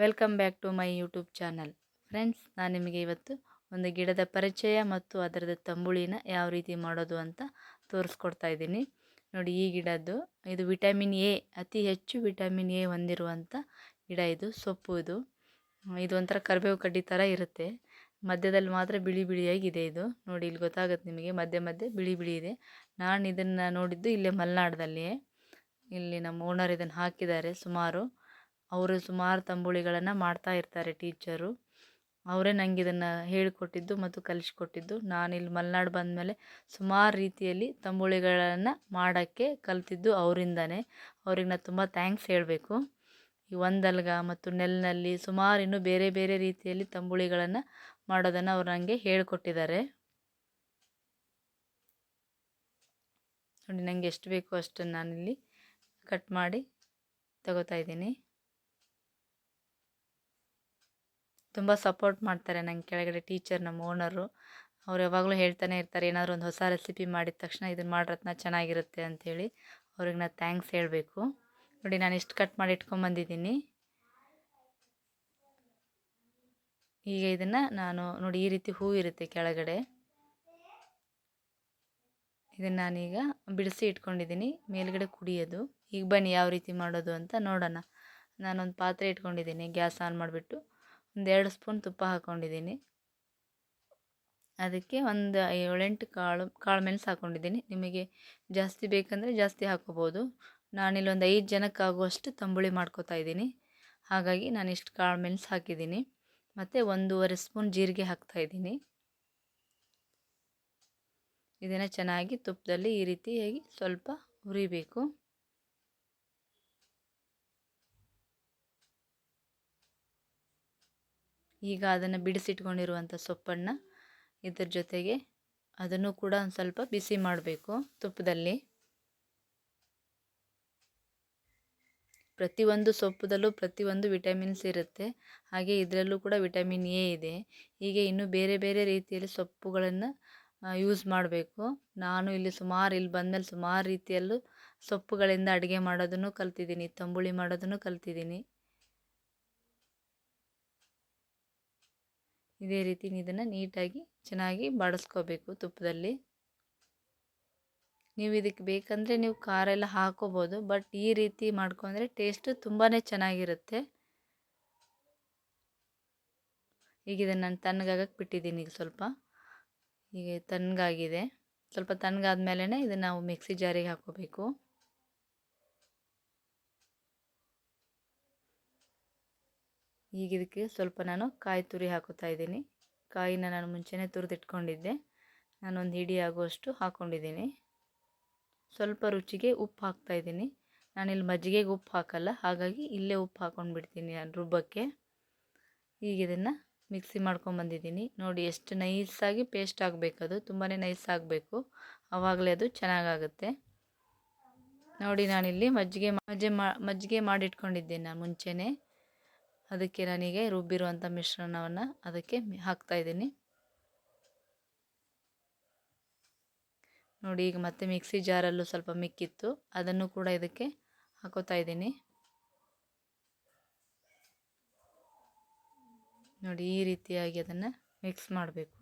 Welcome back to my YouTube channel. Friends, ನಾನು ನಿಮಗೆ ಇವತ್ತು ಒಂದು ಗಿಡದ ಪರಿಚಯ ಮತ್ತು ಅದರದ ತಂಬುಳಿನ ಯಾವ ರೀತಿ ಮಾಡೋದು ಅಂತ ತೋರಿಸ್ಕೊಡ್ತಾ ಇದ್ದೀನಿ. ನೋಡಿ, ಈ ಗಿಡದ್ದು ಇದು ವಿಟಮಿನ್ ಎ, ಅತಿ ಹೆಚ್ಚು ವಿಟಮಿನ್ ಎ ಹೊಂದಿರುವಂಥ ಗಿಡ ಇದು, ಸೊಪ್ಪು ಇದು. ಇದು ಒಂಥರ ಕರಿಬೇವು ಕಡ್ಡಿ ಥರ ಇರುತ್ತೆ. ಮಧ್ಯದಲ್ಲಿ ಮಾತ್ರ ಬಿಳಿ ಬಿಳಿಯಾಗಿದೆ ಇದು. ನೋಡಿ, ಇಲ್ಲಿ ಗೊತ್ತಾಗುತ್ತೆ ನಿಮಗೆ, ಮಧ್ಯೆ ಮಧ್ಯೆ ಬಿಳಿ ಬಿಳಿ ಇದೆ. ನಾನು ಇದನ್ನು ನೋಡಿದ್ದು ಇಲ್ಲೇ ಮಲೆನಾಡದಲ್ಲಿಯೇ. ಇಲ್ಲಿ ನಮ್ಮ ಓನರ್ ಇದನ್ನು ಹಾಕಿದ್ದಾರೆ ಸುಮಾರು ಅವರು ಸುಮಾರು ತಂಬುಳಿಗಳನ್ನು ಮಾಡ್ತಾ ಇರ್ತಾರೆ ಟೀಚರು. ಅವರೇ ನನಗೆ ಇದನ್ನು ಹೇಳಿಕೊಟ್ಟಿದ್ದು ಮತ್ತು ಕಲಿಸ್ಕೊಟ್ಟಿದ್ದು. ನಾನು ಇಲ್ಲಿ ಮಲೆನಾಡು ಬಂದಮೇಲೆ ಸುಮಾರು ರೀತಿಯಲ್ಲಿ ತಂಬುಳಿಗಳನ್ನು ಮಾಡೋಕ್ಕೆ ಕಲಿತಿದ್ದು ಅವರಿಂದನೇ. ಅವ್ರಿಗೆ ನಾನು ತುಂಬ ಥ್ಯಾಂಕ್ಸ್ ಹೇಳಬೇಕು. ಈ ಒಂದಲ್ಗ ಮತ್ತು ನೆಲ್ಲಿನಲ್ಲಿ ಸುಮಾರು ಇನ್ನೂ ಬೇರೆ ಬೇರೆ ರೀತಿಯಲ್ಲಿ ತಂಬುಳಿಗಳನ್ನು ಮಾಡೋದನ್ನು ಅವ್ರು ನನಗೆ ಹೇಳಿಕೊಟ್ಟಿದ್ದಾರೆ. ನೋಡಿ ನನಗೆ ಎಷ್ಟು ಬೇಕೋ ಅಷ್ಟನ್ನು ನಾನಿಲ್ಲಿ ಕಟ್ ಮಾಡಿ ತಗೋತಾ ಇದ್ದೀನಿ. ತುಂಬ ಸಪೋರ್ಟ್ ಮಾಡ್ತಾರೆ ನಂಗೆ ಕೆಳಗಡೆ ಟೀಚರ್ ನಮ್ಮ ಓನರು ಅವ್ರು ಯಾವಾಗಲೂ ಹೇಳ್ತಾನೆ ಇರ್ತಾರೆ, ಏನಾದರೂ ಒಂದು ಹೊಸ ರೆಸಿಪಿ ಮಾಡಿದ ತಕ್ಷಣ ಇದನ್ನು ಮಾಡಿರತ್ನ ಚೆನ್ನಾಗಿರುತ್ತೆ ಅಂಥೇಳಿ ಅವ್ರಿಗೆ ನಾನು ಥ್ಯಾಂಕ್ಸ್ ಹೇಳಬೇಕು. ನೋಡಿ ನಾನು ಇಷ್ಟು ಕಟ್ ಮಾಡಿ ಇಟ್ಕೊಂಬಂದಿದ್ದೀನಿ ಈಗ ಇದನ್ನು ನಾನು ನೋಡಿ ಈ ರೀತಿ ಹೂ ಇರುತ್ತೆ ಕೆಳಗಡೆ. ಇದನ್ನು ನಾನೀಗ ಬಿಡಿಸಿ ಇಟ್ಕೊಂಡಿದ್ದೀನಿ, ಮೇಲ್ಗಡೆ ಕುಡಿಯೋದು. ಈಗ ಬನ್ನಿ ಯಾವ ರೀತಿ ಮಾಡೋದು ಅಂತ ನೋಡೋಣ. ನಾನೊಂದು ಪಾತ್ರೆ ಇಟ್ಕೊಂಡಿದ್ದೀನಿ, ಗ್ಯಾಸ್ ಆನ್ ಮಾಡಿಬಿಟ್ಟು. ಒಂದೆರಡು ಸ್ಪೂನ್ ತುಪ್ಪ ಹಾಕ್ಕೊಂಡಿದ್ದೀನಿ ಅದಕ್ಕೆ ಒಂದು ಏಳೆಂಟು ಕಾಳು ಕಾಳು ಮೆಣಸು ಹಾಕ್ಕೊಂಡಿದ್ದೀನಿ ನಿಮಗೆ ಜಾಸ್ತಿ ಬೇಕಂದರೆ ಜಾಸ್ತಿ ಹಾಕೋಬೋದು. ನಾನಿಲ್ಲಿ ಒಂದು ಐದು ಜನಕ್ಕಾಗುವಷ್ಟು ತಂಬುಳಿ ಮಾಡ್ಕೋತಾ ಇದ್ದೀನಿ. ಹಾಗಾಗಿ ನಾನು ಇಷ್ಟು ಕಾಳು ಮೆಣಸು ಹಾಕಿದ್ದೀನಿ. ಮತ್ತು ಒಂದೂವರೆ ಸ್ಪೂನ್ ಜೀರಿಗೆ ಹಾಕ್ತಾಯಿದ್ದೀನಿ ಇದನ್ನು ಚೆನ್ನಾಗಿ ತುಪ್ಪದಲ್ಲಿ ಈ ರೀತಿಯಾಗಿ ಸ್ವಲ್ಪ ಹುರಿಬೇಕು. ಈಗ ಅದನ್ನು ಬಿಡಿಸಿಟ್ಕೊಂಡಿರುವಂಥ ಸೊಪ್ಪನ್ನು ಇದ್ರ ಜೊತೆಗೆ ಅದನ್ನು ಕೂಡ ಒಂದು ಸ್ವಲ್ಪ ಬಿಸಿ ಮಾಡಬೇಕು ತುಪ್ಪದಲ್ಲಿ. ಪ್ರತಿಯೊಂದು ಸೊಪ್ಪುದಲ್ಲೂ ಪ್ರತಿಯೊಂದು ವಿಟಮಿನ್ಸ್ ಇರುತ್ತೆ. ಹಾಗೆ ಇದರಲ್ಲೂ ಕೂಡ ವಿಟಮಿನ್ ಎ ಇದೆ. ಹೀಗೆ ಇನ್ನೂ ಬೇರೆ ಬೇರೆ ರೀತಿಯಲ್ಲಿ ಸೊಪ್ಪುಗಳನ್ನು ಯೂಸ್ ಮಾಡಬೇಕು. ನಾನು ಇಲ್ಲಿ ಸುಮಾರು ಇಲ್ಲಿ ಬಂದಮೇಲೆ ಸುಮಾರು ರೀತಿಯಲ್ಲೂ ಸೊಪ್ಪುಗಳಿಂದ ಅಡುಗೆ ಮಾಡೋದನ್ನು ಕಲ್ತಿದ್ದೀನಿ, ತಂಬುಳಿ ಮಾಡೋದನ್ನು ಕಲ್ತಿದ್ದೀನಿ. ಇದೇ ರೀತಿ ಇದನ್ನು ನೀಟಾಗಿ ಚೆನ್ನಾಗಿ ಬಾಡಿಸ್ಕೋಬೇಕು ತುಪ್ಪದಲ್ಲಿ. ನೀವು ಇದಕ್ಕೆ ಬೇಕಂದರೆ ನೀವು ಖಾರ ಎಲ್ಲ ಹಾಕೋಬೋದು, ಬಟ್ ಈ ರೀತಿ ಮಾಡ್ಕೊಂಡ್ರೆ ಟೇಸ್ಟು ತುಂಬಾ ಚೆನ್ನಾಗಿರುತ್ತೆ. ಈಗ ಇದನ್ನು ನಾನು ತಣ್ಣಗಾಗಕ್ಕೆ ಬಿಟ್ಟಿದ್ದೀನಿ ಈಗ ಸ್ವಲ್ಪ. ಈಗ ತಣ್ಣಗಾಗಿದೆ. ಸ್ವಲ್ಪ ತಣ್ಣಗಾದ್ಮೇಲೆ ಇದನ್ನು ನಾವು ಮಿಕ್ಸಿ ಜಾರಿಗೆ ಹಾಕೋಬೇಕು ಈಗ ಇದಕ್ಕೆ ಸ್ವಲ್ಪ ನಾನು ಕಾಯಿ ತುರಿ ಹಾಕೋತಾ ಇದ್ದೀನಿ. ಕಾಯಿನ ನಾನು ಮುಂಚೆನೆ ತುರಿದಿಟ್ಕೊಂಡಿದ್ದೆ. ನಾನೊಂದು ಹಿಡಿ ಆಗುವಷ್ಟು ಹಾಕ್ಕೊಂಡಿದ್ದೀನಿ ಸ್ವಲ್ಪ ರುಚಿಗೆ ಉಪ್ಪು ಹಾಕ್ತಾಯಿದ್ದೀನಿ ನಾನಿಲ್ಲಿ ಮಜ್ಜಿಗೆಗೆ ಉಪ್ಪು ಹಾಕಲ್ಲ, ಹಾಗಾಗಿ ಇಲ್ಲೇ ಉಪ್ಪು ಹಾಕ್ಕೊಂಡ್ಬಿಡ್ತೀನಿ ರುಬ್ಬಕ್ಕೆ. ಈಗ ಇದನ್ನು ಮಿಕ್ಸಿ ಮಾಡ್ಕೊಂಬಂದಿದ್ದೀನಿ ನೋಡಿ ಎಷ್ಟು ನೈಸಾಗಿ ಪೇಸ್ಟ್ ಆಗಬೇಕದು ತುಂಬಾ ನೈಸ್ ಆಗಬೇಕು. ಆವಾಗಲೇ ಅದು ಚೆನ್ನಾಗಾಗುತ್ತೆ. ನೋಡಿ ನಾನಿಲ್ಲಿ ಮಜ್ಜಿಗೆ ಮಜ್ಜೆ ಮಾ, ಮಜ್ಜಿಗೆ ಮಾಡಿಟ್ಕೊಂಡಿದ್ದೇನೆ ನಾನು ಮುಂಚೆನೇ. ಅದಕ್ಕೆ ನನಗೆ ರುಬ್ಬಿರುವಂಥ ಮಿಶ್ರಣವನ್ನು ಅದಕ್ಕೆ ಹಾಕ್ತಾಯಿದ್ದೀನಿ ನೋಡಿ, ಈಗ ಮತ್ತೆ ಮಿಕ್ಸಿ ಜಾರಲ್ಲೂ ಸ್ವಲ್ಪ ಮಿಕ್ಕಿತ್ತು. ಅದನ್ನು ಕೂಡ ಇದಕ್ಕೆ ಹಾಕೋತಾ ಇದ್ದೀನಿ. ನೋಡಿ, ಈ ರೀತಿಯಾಗಿ ಅದನ್ನು ಮಿಕ್ಸ್ ಮಾಡಬೇಕು.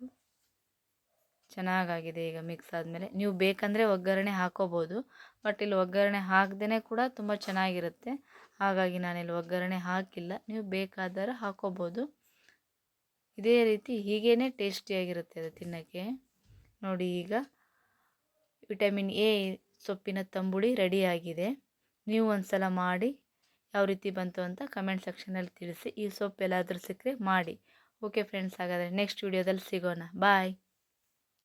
ಚೆನ್ನಾಗಾಗಿದೆ ಈಗ ಮಿಕ್ಸ್ ಆದಮೇಲೆ. ನೀವು ಬೇಕಂದರೆ ಒಗ್ಗರಣೆ ಹಾಕೋಬೋದು ಬಟ್ ಇಲ್ಲಿ ಒಗ್ಗರಣೆ ಹಾಕ್ದೇ ಕೂಡ ತುಂಬ ಚೆನ್ನಾಗಿರುತ್ತೆ. ಹಾಗಾಗಿ ನಾನಿಲ್ಲಿ ಒಗ್ಗರಣೆ ಹಾಕಿಲ್ಲ. ನೀವು ಬೇಕಾದರೆ ಹಾಕೋಬೋದು. ಇದೇ ರೀತಿ ಹೀಗೇ ಟೇಸ್ಟಿಯಾಗಿರುತ್ತೆ ಅದು ತಿನ್ನೋಕ್ಕೆ. ನೋಡಿ ಈಗ ವಿಟಮಿನ್ ಎ ಸೊಪ್ಪಿನ ತಂಬುಳಿ ರೆಡಿಯಾಗಿದೆ. ನೀವು ಒಂದು ಸಲ ಮಾಡಿ ಯಾವ ರೀತಿ ಬಂತು ಅಂತ ಕಮೆಂಟ್ ಸೆಕ್ಷನಲ್ಲಿ ತಿಳಿಸಿ. ಈ ಸೊಪ್ಪು ಎಲ್ಲಾದರೂ ಸಿಕ್ಕರೆ ಮಾಡಿ. ಓಕೆ ಫ್ರೆಂಡ್ಸ್ ಹಾಗಾದರೆ ನೆಕ್ಸ್ಟ್ ವಿಡಿಯೋದಲ್ಲಿ ಸಿಗೋಣ. ಬಾಯ್